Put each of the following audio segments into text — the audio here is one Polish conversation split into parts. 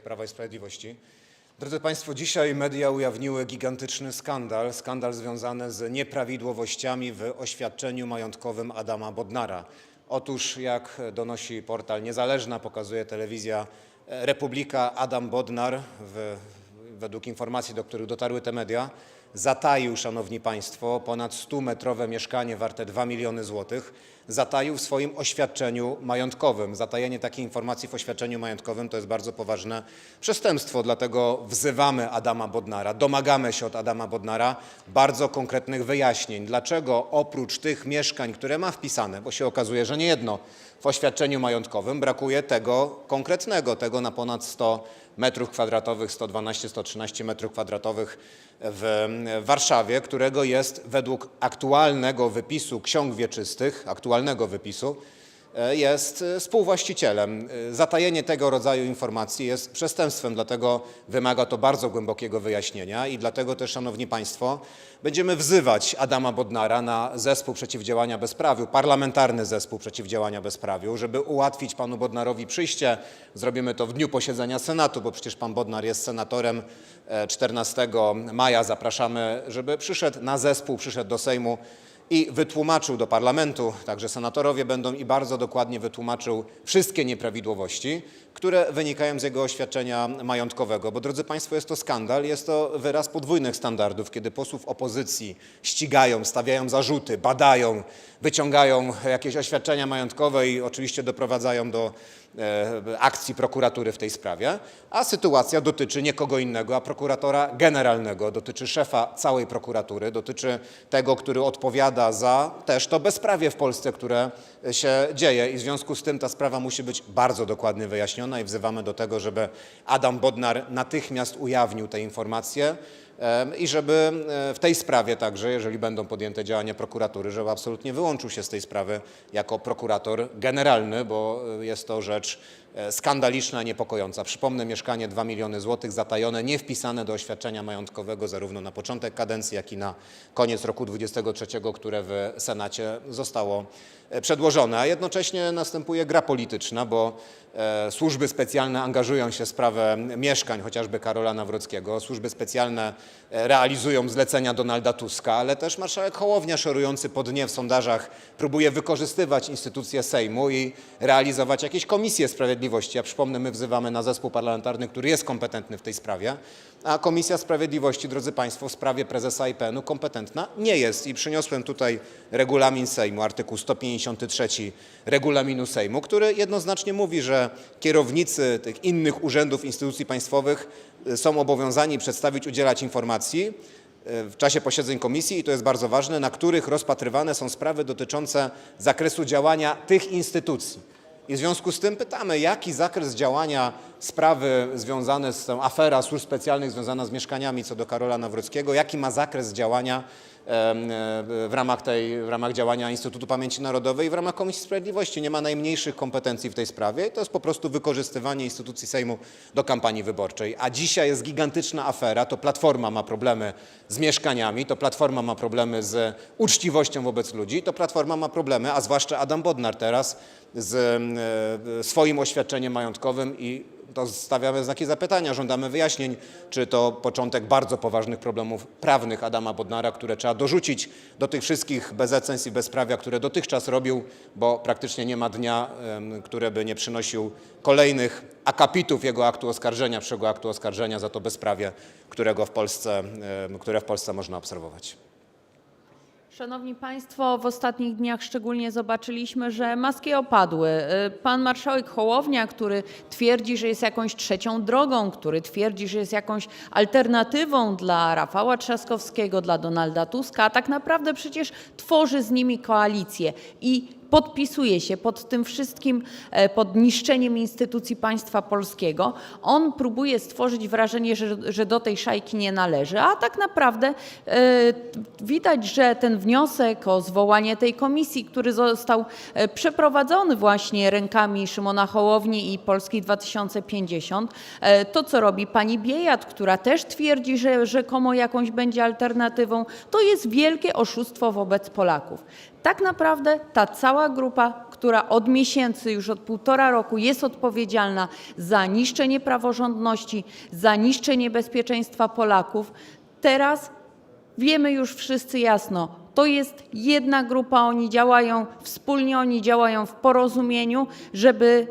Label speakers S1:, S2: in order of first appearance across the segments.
S1: Prawa i Sprawiedliwości. Drodzy Państwo, dzisiaj media ujawniły gigantyczny skandal, skandal związany z nieprawidłowościami w oświadczeniu majątkowym Adama Bodnara. Otóż, jak donosi portal Niezależna, pokazuje telewizja Republika, Adam Bodnar, w, według informacji, do których dotarły te media, zataił, szanowni państwo, ponad 100-metrowe mieszkanie warte 2 miliony złotych, zataił w swoim oświadczeniu majątkowym. Zatajenie takiej informacji w oświadczeniu majątkowym to jest bardzo poważne przestępstwo, dlatego wzywamy Adama Bodnara, domagamy się od Adama Bodnara bardzo konkretnych wyjaśnień, dlaczego oprócz tych mieszkań, które ma wpisane, bo się okazuje, że nie jedno, w oświadczeniu majątkowym brakuje tego konkretnego, tego na ponad 100 metrów kwadratowych, 112-113 metrów kwadratowych w Warszawie, którego jest według aktualnego wypisu ksiąg wieczystych, aktualnego wypisu, jest e, współwłaścicielem. E, Zatajenie tego rodzaju informacji jest przestępstwem, dlatego wymaga to bardzo głębokiego wyjaśnienia i dlatego też, Szanowni Państwo, będziemy wzywać Adama Bodnara na zespół przeciwdziałania bezprawiu, parlamentarny zespół przeciwdziałania bezprawiu, żeby ułatwić panu Bodnarowi przyjście. Zrobimy to w dniu posiedzenia Senatu, bo przecież pan Bodnar jest senatorem. E, 14 maja zapraszamy, żeby przyszedł na zespół, przyszedł do Sejmu i wytłumaczył do parlamentu, także senatorowie będą i bardzo dokładnie wytłumaczył wszystkie nieprawidłowości, które wynikają z jego oświadczenia majątkowego. Bo drodzy Państwo, jest to skandal, jest to wyraz podwójnych standardów, kiedy posłów opozycji ścigają, stawiają zarzuty, badają, wyciągają jakieś oświadczenia majątkowe i oczywiście doprowadzają do e, akcji prokuratury w tej sprawie, a sytuacja dotyczy nie kogo innego, a prokuratora generalnego, dotyczy szefa całej prokuratury, dotyczy tego, który odpowiada za też to bezprawie w Polsce, które się dzieje. I w związku z tym ta sprawa musi być bardzo dokładnie wyjaśniona i wzywamy do tego, żeby Adam Bodnar natychmiast ujawnił te informacje i żeby e, w tej sprawie także, jeżeli będą podjęte działania prokuratury, żeby absolutnie wyłączył się z tej sprawy jako prokurator generalny, bo e, jest to rzecz skandaliczna, niepokojąca. Przypomnę, mieszkanie 2 miliony złotych zatajone, nie wpisane do oświadczenia majątkowego zarówno na początek kadencji, jak i na koniec roku 23, które w Senacie zostało e, przedłożone. A jednocześnie następuje gra polityczna, bo e, służby specjalne angażują się w sprawę mieszkań, chociażby Karola Nawrockiego. Służby specjalne e, realizują zlecenia Donalda Tuska, ale też marszałek Hołownia, szorujący po dnie w sondażach, próbuje wykorzystywać instytucje Sejmu i realizować jakieś komisje sprawiedliwości. Ja przypomnę, my wzywamy na zespół parlamentarny, który jest kompetentny w tej sprawie, a Komisja Sprawiedliwości, drodzy Państwo, w sprawie prezesa IPN-u kompetentna nie jest. I przyniosłem tutaj regulamin Sejmu, artykuł 153 regulaminu Sejmu, który jednoznacznie mówi, że kierownicy tych innych urzędów, instytucji państwowych y, są obowiązani przedstawić, udzielać informacji y, w czasie posiedzeń komisji, i to jest bardzo ważne, na których rozpatrywane są sprawy dotyczące zakresu działania tych instytucji. I w związku z tym pytamy, jaki zakres działania sprawy związane z tą afera służb specjalnych związana z mieszkaniami co do Karola Nawrockiego, jaki ma zakres działania w ramach, tej, w ramach działania Instytutu Pamięci Narodowej i w ramach Komisji Sprawiedliwości. Nie ma najmniejszych kompetencji w tej sprawie to jest po prostu wykorzystywanie instytucji Sejmu do kampanii wyborczej. A dzisiaj jest gigantyczna afera, to Platforma ma problemy z mieszkaniami, to Platforma ma problemy z uczciwością wobec ludzi, to Platforma ma problemy, a zwłaszcza Adam Bodnar teraz z e, swoim oświadczeniem majątkowym i to stawiamy znaki zapytania, żądamy wyjaśnień, czy to początek bardzo poważnych problemów prawnych Adama Bodnara, które trzeba dorzucić do tych wszystkich bezeceństw i bezprawia, które dotychczas robił, bo praktycznie nie ma dnia, które by nie przynosił kolejnych akapitów jego aktu oskarżenia, przyszłego aktu oskarżenia za to bezprawie, którego w Polsce, które w Polsce można obserwować.
S2: Szanowni Państwo, w ostatnich dniach szczególnie zobaczyliśmy, że maski opadły. Y, Pan marszałek Hołownia, który twierdzi, że jest jakąś trzecią drogą, który twierdzi, że jest jakąś alternatywą dla Rafała Trzaskowskiego, dla Donalda Tuska, a tak naprawdę przecież tworzy z nimi koalicję i podpisuje się pod tym wszystkim, e, pod niszczeniem instytucji państwa polskiego. On próbuje stworzyć wrażenie, że, że do tej szajki nie należy, a tak naprawdę e, widać, że ten wniosek o zwołanie tej komisji, który został e, przeprowadzony właśnie rękami Szymona Hołowni i Polski 2050, e, to co robi pani Biejat, która też twierdzi, że rzekomo jakąś będzie alternatywą, to jest wielkie oszustwo wobec Polaków. Tak naprawdę ta cała grupa, która od miesięcy, już od półtora roku jest odpowiedzialna za niszczenie praworządności, za niszczenie bezpieczeństwa Polaków, teraz wiemy już wszyscy jasno, to jest jedna grupa, oni działają wspólnie, oni działają w porozumieniu, żeby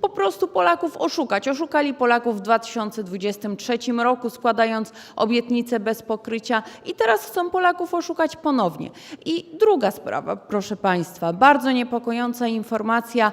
S2: po prostu Polaków oszukać. Oszukali Polaków w 2023 roku, składając obietnice bez pokrycia i teraz chcą Polaków oszukać ponownie. I druga sprawa, proszę Państwa, bardzo niepokojąca informacja,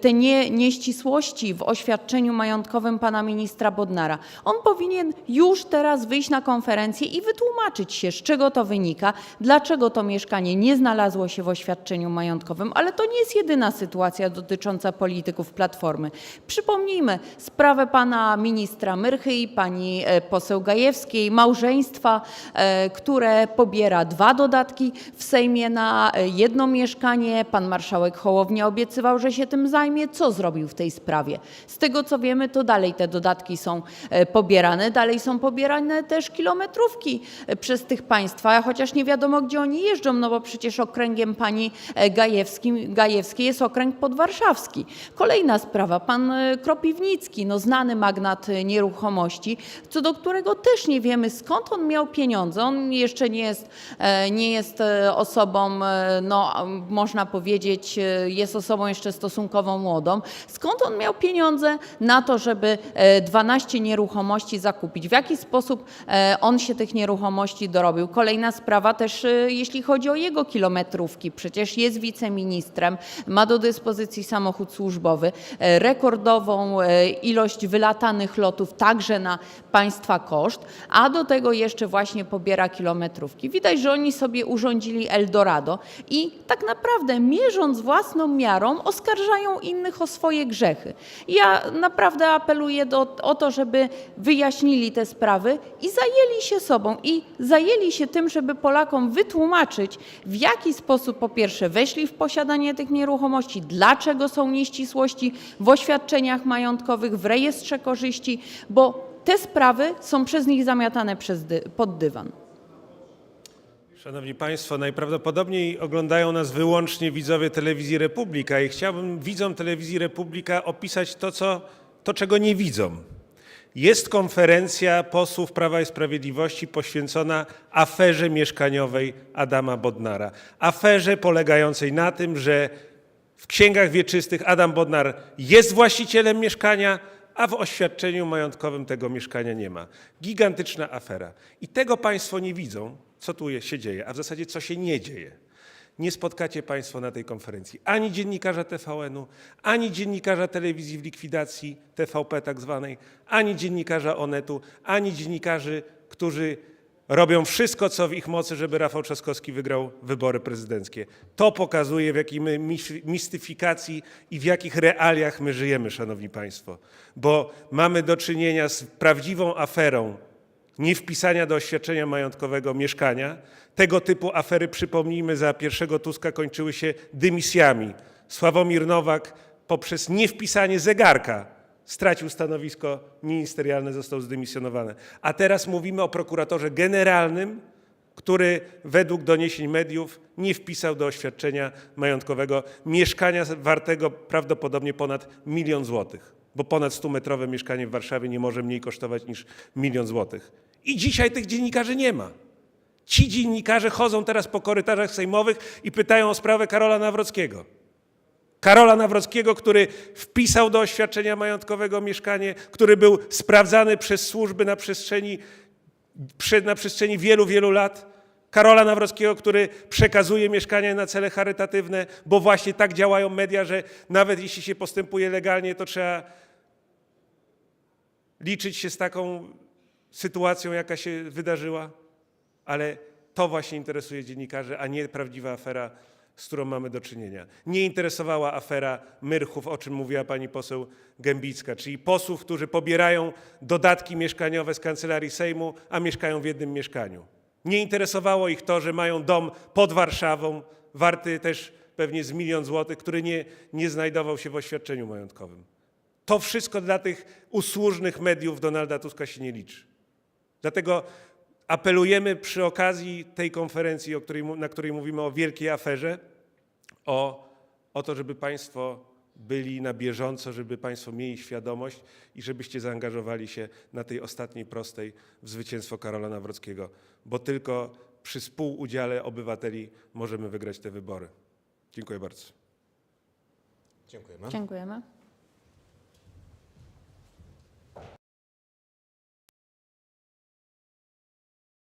S2: te nie, nieścisłości w oświadczeniu majątkowym pana ministra Bodnara. On powinien już teraz wyjść na konferencję i wytłumaczyć się, z czego to wynika, dlaczego to mieszkanie nie znalazło się w oświadczeniu majątkowym, ale to nie jest jedyna sytuacja dotycząca polityków Platformy. Przypomnijmy sprawę pana ministra Myrchy i pani e, poseł Gajewskiej, małżeństwa, e, które pobiera dwa dodatki w Sejmie na e, jedno mieszkanie. Pan marszałek Hołownia obiecywał, że się tym zajmie. Co zrobił w tej sprawie? Z tego co wiemy, to dalej te dodatki są pobierane, dalej są pobierane też kilometrówki przez tych państwa, chociaż nie wiadomo, gdzie oni jeżdżą, no bo przecież okręgiem pani Gajewskiej jest okręg podwarszawski. Kolejna sprawa, pan e, Kropiwnicki, no znany magnat e, nieruchomości, co do którego też nie wiemy skąd on miał pieniądze. On jeszcze nie jest, e, nie jest osobą, no można powiedzieć, jest osobą jeszcze stosunkowo młodą. Skąd on miał pieniądze na to, żeby e, 12 nieruchomości zakupić? W jaki sposób on się tych nieruchomości dorobił? Kolejna sprawa też, jeśli chodzi o jego kilometrówki. Przecież jest wiceministrem, ma do dyspozycji samochód służbowy, rekordową e, ilość wylatanych lotów także na państwa koszt, a do tego jeszcze właśnie pobiera kilometrówki. Widać, że oni sobie urządzili Eldorado i tak naprawdę mierząc własną miarą oskarżają innych o swoje grzechy. Ja naprawdę apeluję do, o to, żeby wyjaśnili te sprawy i zajęli się sobą i zajęli się tym, żeby Polakom wytłumaczyć, w jaki sposób po pierwsze weszli w posiadanie tych nieruchomości, dlaczego są nieścisłości w oświadczeniach majątkowych, w rejestrze korzyści, bo te sprawy są przez nich zamiatane przez dy, pod dywan.
S3: Szanowni Państwo, najprawdopodobniej oglądają nas wyłącznie widzowie telewizji Republika i chciałbym widzom telewizji Republika opisać to, co, to czego nie widzą. Jest konferencja posłów Prawa i Sprawiedliwości poświęcona aferze mieszkaniowej Adama Bodnara. Aferze polegającej na tym, że w księgach wieczystych Adam Bodnar jest właścicielem mieszkania, a w oświadczeniu majątkowym tego mieszkania nie ma. Gigantyczna afera. I tego Państwo nie widzą, co tu się dzieje, a w zasadzie co się nie dzieje. Nie spotkacie Państwo na tej konferencji ani dziennikarza TVN-u, ani dziennikarza telewizji w likwidacji, TVP tak zwanej, ani dziennikarza Onetu, ani dziennikarzy, którzy robią wszystko, co w ich mocy, żeby Rafał Trzaskowski wygrał wybory prezydenckie. To pokazuje, w jakiej my mis- mistyfikacji i w jakich realiach my żyjemy, Szanowni Państwo. Bo mamy do czynienia z prawdziwą aferą niewpisania do oświadczenia majątkowego mieszkania. Tego typu afery, przypomnijmy, za pierwszego Tuska kończyły się dymisjami. Sławomir Nowak poprzez niewpisanie zegarka stracił stanowisko ministerialne, został zdymisjonowany. A teraz mówimy o prokuratorze generalnym, który według doniesień mediów nie wpisał do oświadczenia majątkowego mieszkania wartego prawdopodobnie ponad milion złotych, bo ponad 100-metrowe mieszkanie w Warszawie nie może mniej kosztować niż milion złotych. I dzisiaj tych dziennikarzy nie ma. Ci dziennikarze chodzą teraz po korytarzach sejmowych i pytają o sprawę Karola Nawrockiego. Karola Nawrockiego, który wpisał do oświadczenia majątkowego mieszkanie, który był sprawdzany przez służby na przestrzeni, prze- na przestrzeni wielu, wielu lat. Karola Nawrockiego, który przekazuje mieszkania na cele charytatywne, bo właśnie tak działają media, że nawet jeśli się postępuje legalnie, to trzeba liczyć się z taką sytuacją, jaka się wydarzyła. Ale to właśnie interesuje dziennikarzy, a nie prawdziwa afera, z którą mamy do czynienia. Nie interesowała afera Myrchów, o czym mówiła pani poseł Gębicka, czyli posłów, którzy pobierają dodatki mieszkaniowe z kancelarii Sejmu, a mieszkają w jednym mieszkaniu. Nie interesowało ich to, że mają dom pod Warszawą, warty też pewnie z milion złotych, który nie, nie znajdował się w oświadczeniu majątkowym. To wszystko dla tych usłużnych mediów Donalda Tuska się nie liczy. Dlatego apelujemy przy okazji tej konferencji, o której, na której mówimy o wielkiej aferze, o, o to, żeby Państwo byli na bieżąco, żeby Państwo mieli świadomość i żebyście zaangażowali się na tej ostatniej prostej w zwycięstwo Karola Nawrockiego, bo tylko przy współudziale obywateli możemy wygrać te wybory. Dziękuję bardzo.
S1: Dziękujemy.
S2: Dziękujemy.